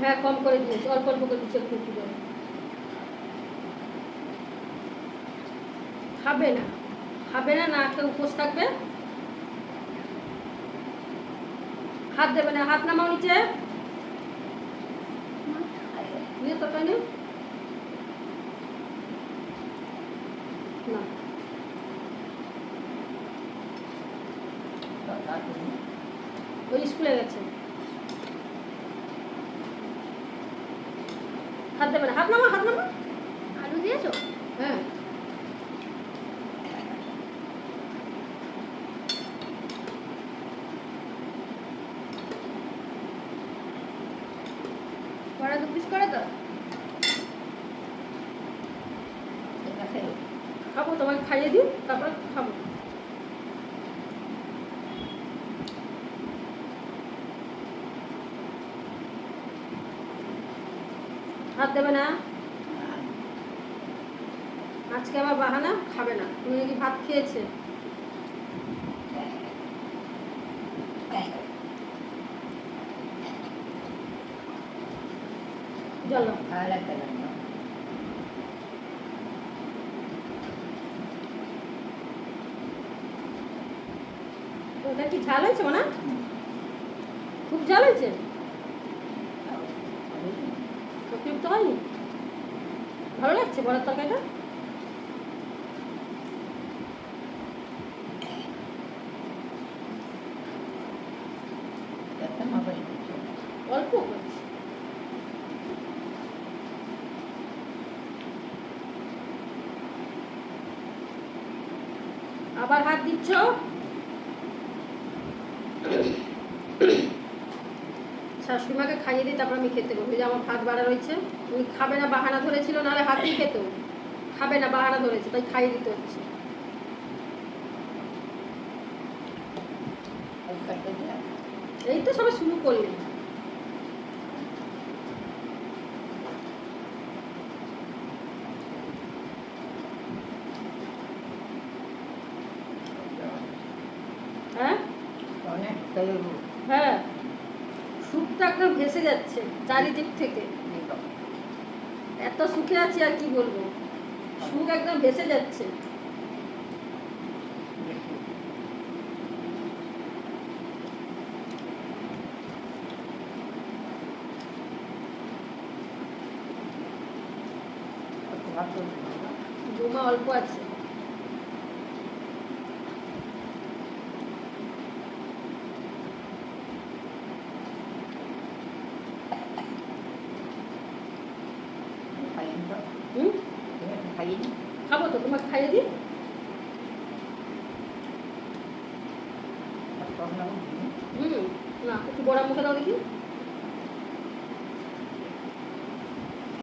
হ্যাঁ কম করে দিয়েছি, অল্প অল্প করে দিচ্ছি একটু খাবে না খাবে না না খেয়ে উপোস থাকবে। হাত দেবে না, হাত নামাও নিচে। ওই স্কুলে গেছে। হাত দেবে না হাত নামা হাত নামা। আলু দিয়েছ? হ্যাঁ। বড়া দু পিস করে তো খাব তোমাকে খাইয়ে দিও তারপরে খাব। হাত দেবে না? আজকে আবার বাহানা? খাবে না। তুমি নাকি ভাত খেয়েছে। চলো ভালো ওটা কি ঝাল হয়েছে না খুব ঝাল হয়েছে? অতিরিক্ত হয়নি? ভালো লাগছে বড়ার তরকারিটা? অল্প করছি। আবার হাত দিচ্ছ? শাশুড়িমাকে খাইয়ে দিই তারপর আমি খেতে বলব যে আমার ভাত বাড়া রয়েছে উনি খাবে না বাহানা ধরেছিল নাহলে হাতেই খেত খাবে না বাহানা ধরেছে তাই খাইয়ে দিতে হচ্ছে। এই তো সবাই শুরু করলেন। হ্যাঁ। একদম ভেসে যাচ্ছে চারিদিক থেকে। এত সুখে আছি আর কি বলব? সুখ একদম ভেসে যাচ্ছে। জমা অল্প আছে খাইন তো হুম খাইন খাব তো তোমাকে খাইয়ে দিই? হুম না একটু বড়া মুখে দাও দেখি।